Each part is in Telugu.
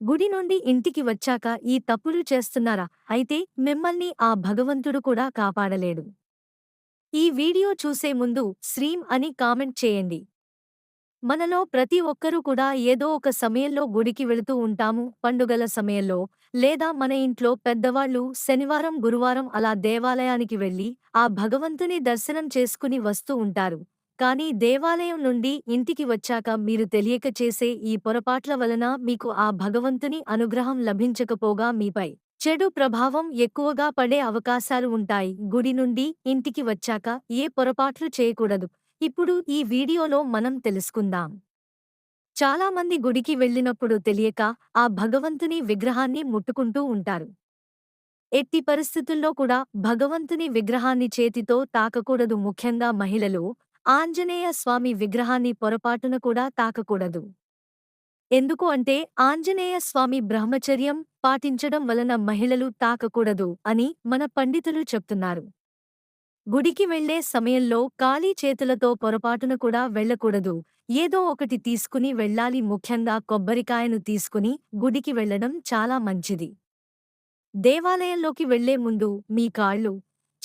గుడి నుండి ఇంటికి వచ్చాక ఈ తప్పులు చేస్తున్నారా? అయితే మిమ్మల్ని ఆ భగవంతుడు కూడా కాపాడలేడు. ఈ వీడియో చూసే ముందు శ్రీం అని కామెంట్ చేయండి. మనలో ప్రతి ఒక్కరూ కూడా ఏదో ఒక సమయంలో గుడికి వెళుతూ ఉంటాము. పండుగల సమయంలో లేదా మన ఇంట్లో పెద్దవాళ్ళు శనివారం గురువారం అలా దేవాలయానికి వెళ్ళి ఆ భగవంతుని దర్శనం చేసుకుని వస్తూ ఉంటారు. కానీ దేవాలయం నుండి ఇంటికి వచ్చాక మీరు తెలియక చేసే ఈ పొరపాట్ల వలన మీకు ఆ భగవంతుని అనుగ్రహం లభించకపోగా మీపై. చెడు ప్రభావం ఎక్కువగా పడే అవకాశాలు ఉంటాయి. గుడి నుండి ఇంటికి వచ్చాక ఏ పొరపాట్లు చేయకూడదు. ఇప్పుడు ఈ వీడియోలో మనం తెలుసుకుందాం. చాలామంది గుడికి వెళ్ళినప్పుడు తెలియక ఆ భగవంతుని విగ్రహాన్ని ముట్టుకుంటూ ఉంటారు. ఎట్టి పరిస్థితుల్లో కూడా భగవంతుని విగ్రహాన్ని చేతితో తాకకూడదు. ముఖ్యంగా మహిళలు ఆంజనేయ స్వామి విగ్రహాన్ని పొరపాటున కూడా తాకకూడదు. ఎందుకు అంటే ఆంజనేయ స్వామి బ్రహ్మచర్యం పాటించడం వలన మహిళలు తాకకూడదు అని మన పండితులు చెప్తున్నారు. గుడికి వెళ్ళే సమయంలో ఖాళీ చేతులతో పొరపాటున కూడా వెళ్ళకూడదు. ఏదో ఒకటి తీసుకుని వెళ్ళాలి. ముఖ్యంగా కొబ్బరికాయను తీసుకుని గుడికి వెళ్ళడం చాలా మంచిది. దేవాలయంలోకి వెళ్ళే ముందు మీ కాళ్ళు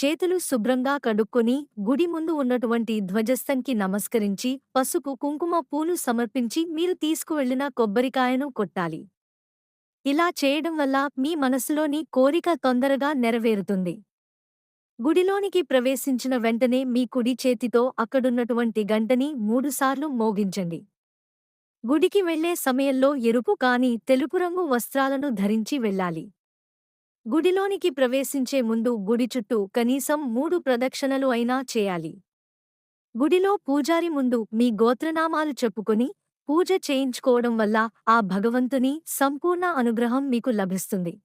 చేతులు శుభ్రంగా కడుక్కొని గుడి ముందు ఉన్నటువంటి ధ్వజస్థన్కి నమస్కరించి పసుపు కుంకుమ పూలు సమర్పించి మీరు తీసుకువెళ్ళిన కొబ్బరికాయను కొట్టాలి. ఇలా చేయడం వల్ల మీ మనసులోని కోరిక తొందరగా నెరవేరుతుంది. గుడిలోనికి ప్రవేశించిన వెంటనే మీ కుడి చేతితో అక్కడున్నటువంటి గంటని మూడుసార్లు మోగించండి. గుడికి వెళ్ళే సమయంలో ఎరుపు కాని తెలుపు రంగు వస్త్రాలను ధరించి వెళ్ళాలి. గుడిలోనికి ప్రవేశించే ముందు గుడి చుట్టూ కనీసం మూడు ప్రదక్షిణలు అయినా చేయాలి. గుడిలో పూజారి ముందు మీ గోత్రనామాలు చెప్పుకొని పూజ చేయించుకోవడం వల్ల ఆ భగవంతుని సంపూర్ణ అనుగ్రహం మీకు లభిస్తుంది.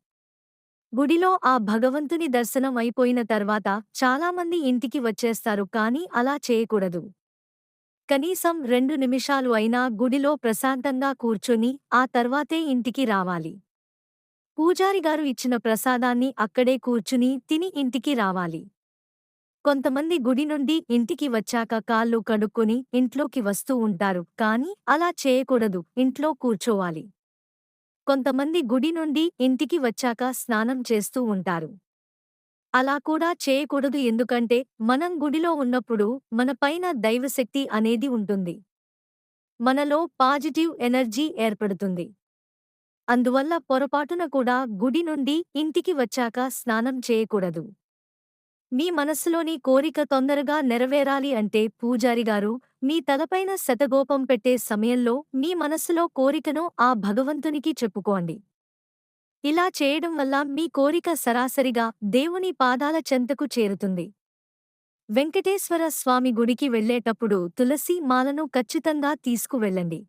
గుడిలో ఆ భగవంతుని దర్శనం అయిపోయిన తర్వాత చాలామంది ఇంటికి వచ్చేస్తారు కాని అలా చేయకూడదు. కనీసం రెండు నిమిషాలు అయినా గుడిలో ప్రశాంతంగా కూర్చొని ఆ తర్వాతే ఇంటికి రావాలి. పూజారిగారు ఇచ్చిన ప్రసాదాన్ని అక్కడే కూర్చుని తిని ఇంటికి రావాలి. కొంతమంది గుడి నుండి ఇంటికి వచ్చాక కాళ్ళు కడుక్కొని ఇంట్లోకి వస్తూ ఉంటారు కాని అలా చేయకూడదు ఇంట్లో కూర్చోవాలి. కొంతమంది గుడి నుండి ఇంటికి వచ్చాక స్నానం చేస్తూ ఉంటారు. అలా కూడా చేయకూడదు ఎందుకంటే మనం గుడిలో ఉన్నప్పుడు మన పైన దైవశక్తి అనేది ఉంటుంది. మనలో పాజిటివ్ ఎనర్జీ ఏర్పడుతుంది. అందువల్ల పొరపాటున కూడా గుడి నుండి ఇంటికి వచ్చాక స్నానం చేయకూడదు. మీ మనస్సులోని కోరిక తొందరగా నెరవేరాలి అంటే పూజారిగారు మీ తలపైన శతగోపం పెట్టే సమయంలో మీ మనస్సులో కోరికను ఆ భగవంతునికి చెప్పుకోండి. ఇలా చేయడం వల్ల మీ కోరిక సరాసరిగా దేవుని పాదాల చెంతకు చేరుతుంది. వెంకటేశ్వర స్వామి గుడికి వెళ్ళేటప్పుడు తులసి మాలను ఖచ్చితంగా తీసుకువెళ్ళండి.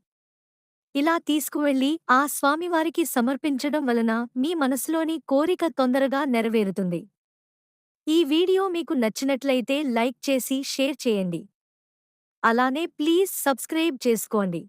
ఇలా తీసుకువెళ్ళి ఆ స్వామివారికి సమర్పించడం వలన మీ మనసులోని కోరిక తొందరగా నెరవేరుతుంది. ఈ వీడియో మీకు నచ్చినట్లయితే లైక్ చేసి షేర్ చేయండి. అలానే ప్లీజ్ సబ్స్క్రైబ్ చేసుకోండి.